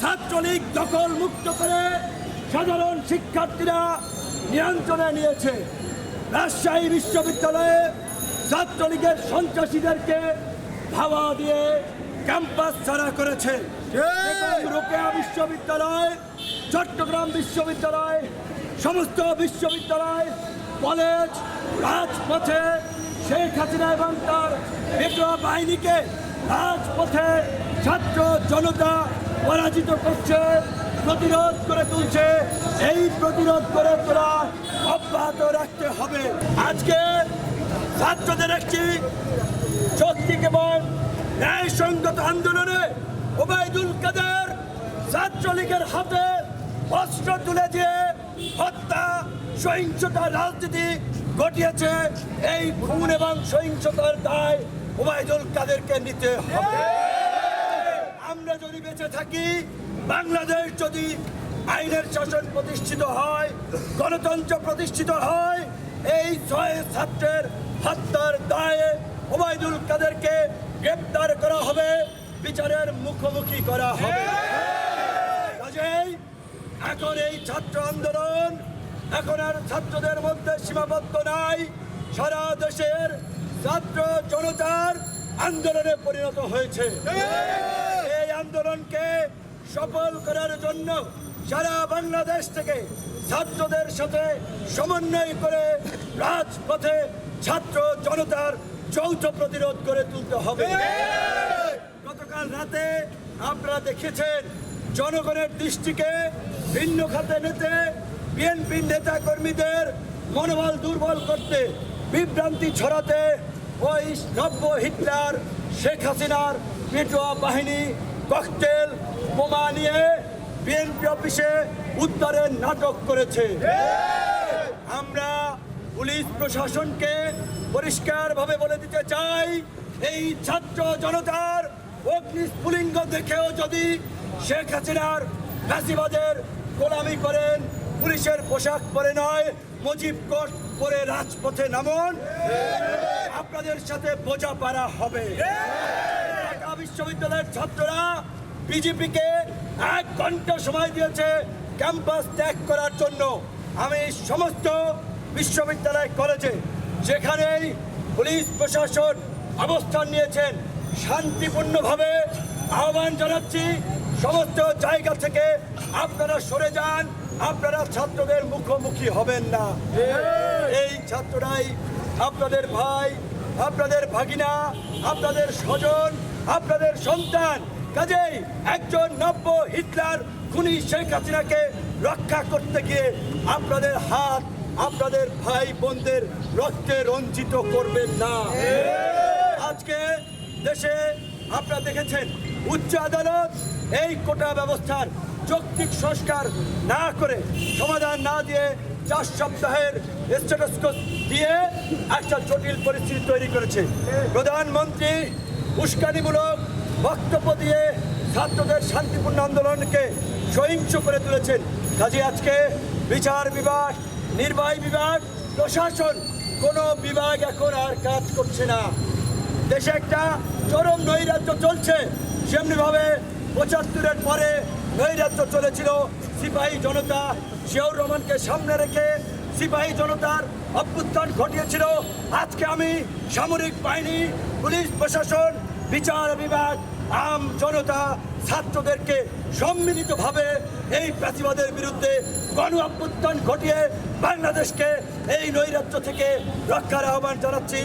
ছাত্রলীগ দখল মুক্ত করে সাধারণ শিক্ষার্থীরা নিয়ন্ত্রণে নিয়েছে। রাজশাহী বিশ্ববিদ্যালয়ে ছাত্রলীগের সন্ত্রাসীদেরকে ধাওয়া দিয়ে ক্যাম্পাস ছাড়া করেছে। রোকেয়া বিশ্ববিদ্যালয় চট্টগ্রাম বিশ্ববিদ্যালয় সমস্ত বিশ্ববিদ্যালয় কলেজ রাজপথে শেখ হাসিনা এবং তার পেটোয়া বাহিনীকে রাজপথে ছাত্র জনতা পরাজিত করছে, প্রতিরোধ করে তুলছে। এই প্রতিরোধ করে তোলা অব্যাহত রাখতে হবে। আজকে ছাত্রদের একটি শক্তি এবং ন্যায়সঙ্গত আন্দোলনে ওবায়দুল কাদের ছাত্রলীগের হাতে অস্ত্র তুলে দিয়ে হত্যা, সহিংসতা রাজনীতি ঘটিয়েছে। এই খুন এবং সহিংসতার দায় ওবায়দুল কাদেরকে নিতে হবে। আমরা যদি বেঁচে থাকি, বাংলাদেশ যদি আইনের শাসন প্রতিষ্ঠিত হয়, গণতন্ত্র প্রতিষ্ঠিত হয়, এই ছয় ছাত্রের হত্যার দায়ে ওবায়দুল কাদেরকে গ্রেপ্তার করা হবে, বিচারের মুখোমুখি করা হবে। এখন এই ছাত্র আন্দোলন, এখন আর ছাত্রদের মধ্যে সীমাবদ্ধ নাই, সারা দেশের ছাত্র জনতার আন্দোলনে পরিণত হয়েছে। আন্দোলনকে সফল করার জন্য সারা বাংলাদেশ থেকে ছাত্রদের সাথে সমন্বয় করে রাজপথে ছাত্র জনতার যৌথ প্রতিরোধ করে তুলতে হবে। গতকাল রাতে আপনারা দেখেছেন, জনগণের দৃষ্টিকে ভিন্ন খাতে নিতে বিএনপি নেতা কর্মীদের মনোবল দুর্বল করতে বিভ্রান্তি ছড়াতে ওই নব্য হিটলার শেখ হাসিনার পেটোয়া বাহিনী ককটেল বোমা নিয়ে বিএনপি অফিসে উদ্ধারের নাটক করেছে। আমরা পুলিশ প্রশাসনকে পরিষ্কারভাবে বলে দিতে চাই, এই ছাত্র জনতার অগ্নিস্ফুলিঙ্গ দেখেও যদি শেখ হাসিনার ফ্যাসিবাদের গোলামি করেন, পুলিশের পোশাক পরে নয়, মজিব কোট পরে রাজপথে নামুন। আপনাদের সাথে বোঝা পারা হবে। বিশ্ববিদ্যালয়ের ছাত্ররা বিজেপিকে এক ঘণ্টা সময় দিয়েছে ক্যাম্পাস ত্যাগ করার জন্য। আমি সমস্ত বিশ্ববিদ্যালয় কলেজে যেখানেই পুলিশ প্রশাসন অবস্থান নিয়েছেন, শান্তিপূর্ণভাবে আহ্বান জানাচ্ছি, সমস্ত জায়গা থেকে আপনারা সরে যান, আপনারা ছাত্রদের মুখোমুখি হবেন না। এই ছাত্ররাই আপনাদের ভাই, আপনাদের ভাগিনা, আপনাদের স্বজন আপনাদের সন্তান, কাজেই একজন নব্য হিটলার খুনি শেখ হাসিনাকে রক্ষা করতে গিয়ে আপনাদের হাত, আপনাদের ভাই বোনদের রক্তে রঞ্জিত করবেন না। আজকে দেশে আপনারা দেখেছেন, উচ্চ আদালত এই কোটা ব্যবস্থার যৌক্তিক সংস্কার না করে সমাধান না দিয়ে চার সপ্তাহের স্ট্যাটাস দিয়ে একটা জটিল পরিস্থিতি তৈরি করেছে। প্রধানমন্ত্রী উস্কানিমূলক বক্তব্য দিয়ে ছাত্রদের শান্তিপূর্ণ আন্দোলনকে সহিংস করে তুলেছেন। কাজে আজকে বিচার বিভাগ, নির্বাহী বিভাগ, প্রশাসন, কোনো বিভাগ এখন আর কাজ করছে না। দেশে একটা চরম নৈরাজ্য চলছে। সেমনিভাবে পঁচাত্তরের পরে নৈরাজ্য চলেছিল। সিপাহী জনতা জিয়াউর রহমানকে সামনে রেখে সিপাহী জনতার অভ্যুত্থান ঘটিয়েছিল। আজকে আমি সামরিক বাহিনী, পুলিশ প্রশাসন, বিচার বিভাগ, আম জনতা, ছাত্রদেরকে সম্মিলিতভাবে এই প্রাচীবাদের বিরুদ্ধে গণ অভ্যুত্থান ঘটিয়ে বাংলাদেশকে এই নৈরাজ্য থেকে রক্ষার আহ্বান জানাচ্ছি।